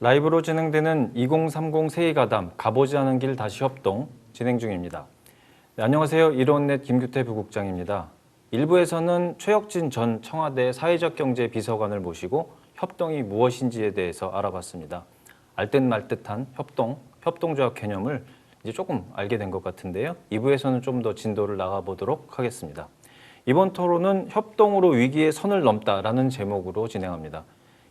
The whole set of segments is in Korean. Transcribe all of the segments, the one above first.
라이브로 진행되는 2030 세이가담 가보지 않은 길 다시 협동 진행 중입니다. 네, 안녕하세요. 이론넷 김규태 부국장입니다. 일부에서는 최혁진 전 청와대 사회적 경제 비서관을 모시고 협동이 무엇인지에 대해서 알아봤습니다. 알듯 말듯한 협동, 협동조합 개념을 이제 조금 알게 된 것 같은데요. 2부에서는 좀 더 진도를 나가보도록 하겠습니다. 이번 토론은 협동으로 위기의 선을 넘다라는 제목으로 진행합니다.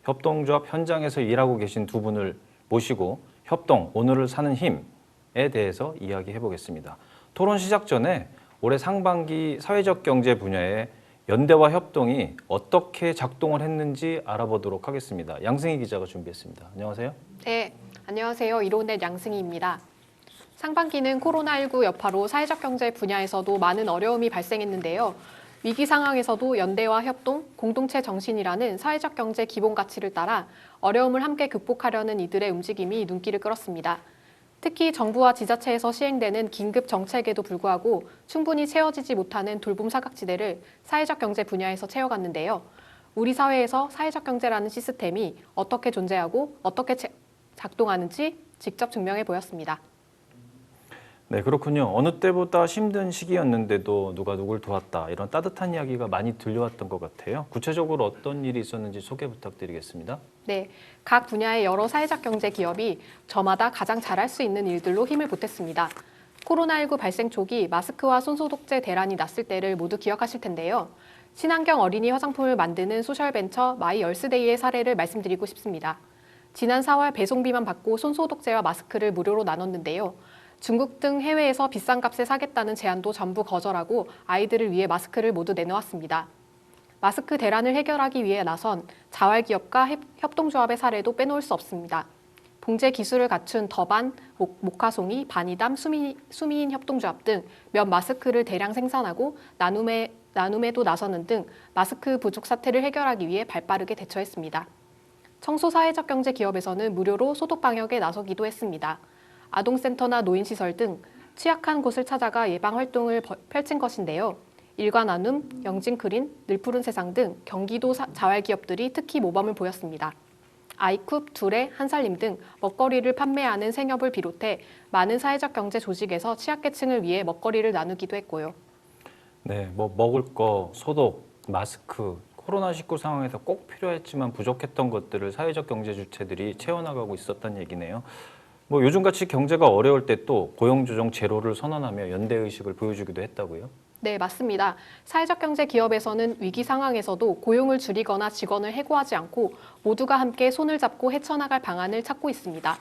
협동조합 현장에서 일하고 계신 두 분을 모시고 협동, 오늘을 사는 힘에 대해서 이야기해 보겠습니다. 토론 시작 전에 올해 상반기 사회적 경제 분야에 연대와 협동이 어떻게 작동을 했는지 알아보도록 하겠습니다. 양승희 기자가 준비했습니다. 안녕하세요. 네, 안녕하세요. 이론넷 양승희입니다. 상반기는 코로나19 여파로 사회적 경제 분야에서도 많은 어려움이 발생했는데요. 위기 상황에서도 연대와 협동, 공동체 정신이라는 사회적 경제 기본 가치를 따라 어려움을 함께 극복하려는 이들의 움직임이 눈길을 끌었습니다. 특히 정부와 지자체에서 시행되는 긴급 정책에도 불구하고 충분히 채워지지 못하는 돌봄 사각지대를 사회적 경제 분야에서 채워갔는데요. 우리 사회에서 사회적 경제라는 시스템이 어떻게 존재하고 어떻게 체- 작동하는지 직접 증명해 보였습니다. 네, 그렇군요. 어느 때보다 힘든 시기였는데도 누가 누굴 도왔다 이런 따뜻한 이야기가 많이 들려왔던 것 같아요. 구체적으로 어떤 일이 있었는지 소개 부탁드리겠습니다. 네, 각 분야의 여러 사회적 경제 기업이 저마다 가장 잘할 수 있는 일들로 힘을 보탰습니다. 코로나19 발생 초기 마스크와 손소독제 대란이 났을 때를 모두 기억하실 텐데요. 친환경 어린이 화장품을 만드는 소셜벤처 마이 얼스데이의 사례를 말씀드리고 싶습니다. 지난 4월 배송비만 받고 손소독제와 마스크를 무료로 나눴는데요. 중국 등 해외에서 비싼 값에 사겠다는 제안도 전부 거절하고 아이들을 위해 마스크를 모두 내놓았습니다. 마스크 대란을 해결하기 위해 나선 자활기업과 협- 협동조합의 사례도 빼놓을 수 없습니다. 봉제 기술을 갖춘 더반, 목- 모카송이, 바니담, 수미, 수미인 협동조합 등면 마스크를 대량 생산하고 나눔에, 나눔에도 나서는 등 마스크 부족 사태를 해결하기 위해 발빠르게 대처했습니다. 청소 사회적 경제 기업에서는 무료로 소독 방역에 나서기도 했습니다. 아동센터나 노인시설 등 취약한 곳을 찾아가 예방 활동을 벌- 펼친 것인데요. 일과 나눔, 영진크린, 늘푸른 세상 등 경기도 사- 자활기업들이 특히 모범을 보였습니다. 아이쿱, 두레, 한살림 등 먹거리를 판매하는 생협을 비롯해 많은 사회적 경제 조직에서 취약계층을 위해 먹거리를 나누기도 했고요. 네, 뭐 먹을 거, 소독, 마스크, 코로나19 상황에서 꼭 필요했지만 부족했던 것들을 사회적 경제 주체들이 채워나가고 있었던 얘기네요. 뭐 요즘같이 경제가 어려울 때 또 고용조정 제로를 선언하며 연대 의식을 보여주기도 했다고요. 네, 맞습니다. 사회적 경제 기업에서는 위기 상황에서도 고용을 줄이거나 직원을 해고하지 않고 모두가 함께 손을 잡고 헤쳐나갈 방안을 찾고 있습니다.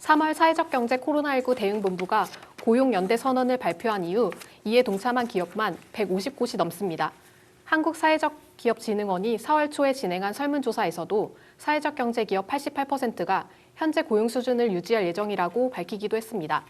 3월 사회적 경제 코로나19 대응본부가 고용 연대 선언을 발표한 이후 이에 동참한 기업만 150곳이 넘습니다. 한국 사회적 기업진흥원이 4월 초에 진행한 설문조사에서도 사회적 경제 기업 88%가 현재 고용 수준을 유지할 예정이라고 밝히기도 했습니다.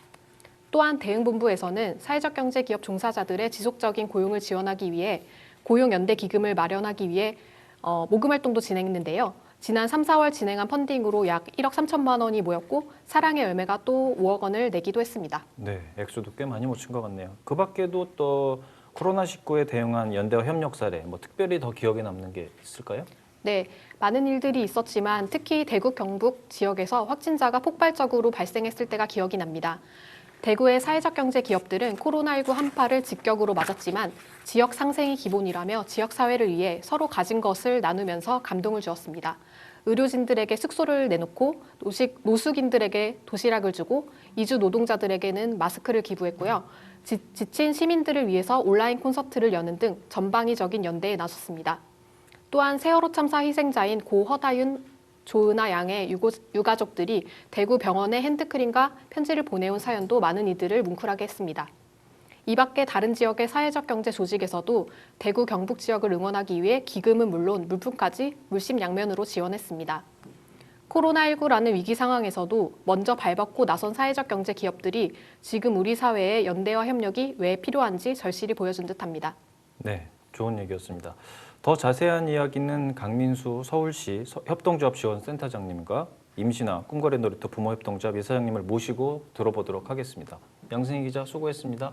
또한 대응본부에서는 사회적 경제 기업 종사자들의 지속적인 고용을 지원하기 위해 고용연대 기금을 마련하기 위해 어, 모금 활동도 진행했는데요. 지난 3, 4월 진행한 펀딩으로 약 1억 3천만 원이 모였고 사랑의 열매가 또 5억 원을 내기도 했습니다. 네, 액수도 꽤 많이 묻힌 것 같네요. 그 밖에도 또 코로나19에 대응한 연대와 협력 사례, 뭐 특별히 더 기억에 남는 게 있을까요? 네, 많은 일들이 있었지만 특히 대구 경북 지역에서 확진자가 폭발적으로 발생했을 때가 기억이 납니다. 대구의 사회적 경제 기업들은 코로나19 한파를 직격으로 맞았지만 지역 상생이 기본이라며 지역 사회를 위해 서로 가진 것을 나누면서 감동을 주었습니다. 의료진들에게 숙소를 내놓고 노식, 노숙인들에게 도시락을 주고 이주 노동자들에게는 마스크를 기부했고요. 지, 지친 시민들을 위해서 온라인 콘서트를 여는 등 전방위적인 연대에 나섰습니다. 또한 세월호 참사 희생자인 고 허다윤, 조은아 양의 유고, 유가족들이 대구 병원에 핸드크림과 편지를 보내온 사연도 많은 이들을 뭉클하게 했습니다. 이 밖에 다른 지역의 사회적 경제 조직에서도 대구 경북 지역을 응원하기 위해 기금은 물론 물품까지 물심양면으로 지원했습니다. 코로나19라는 위기 상황에서도 먼저 발벗고 나선 사회적 경제 기업들이 지금 우리 사회의 연대와 협력이 왜 필요한지 절실히 보여준 듯합니다. 네, 좋은 얘기였습니다. 더 자세한 이야기는 강민수 서울시 서- 협동조합 지원센터장님과 임신아 꿈거래 놀이터 부모협동조합 이사장님을 모시고 들어보도록 하겠습니다. 양승희 기자 수고했습니다.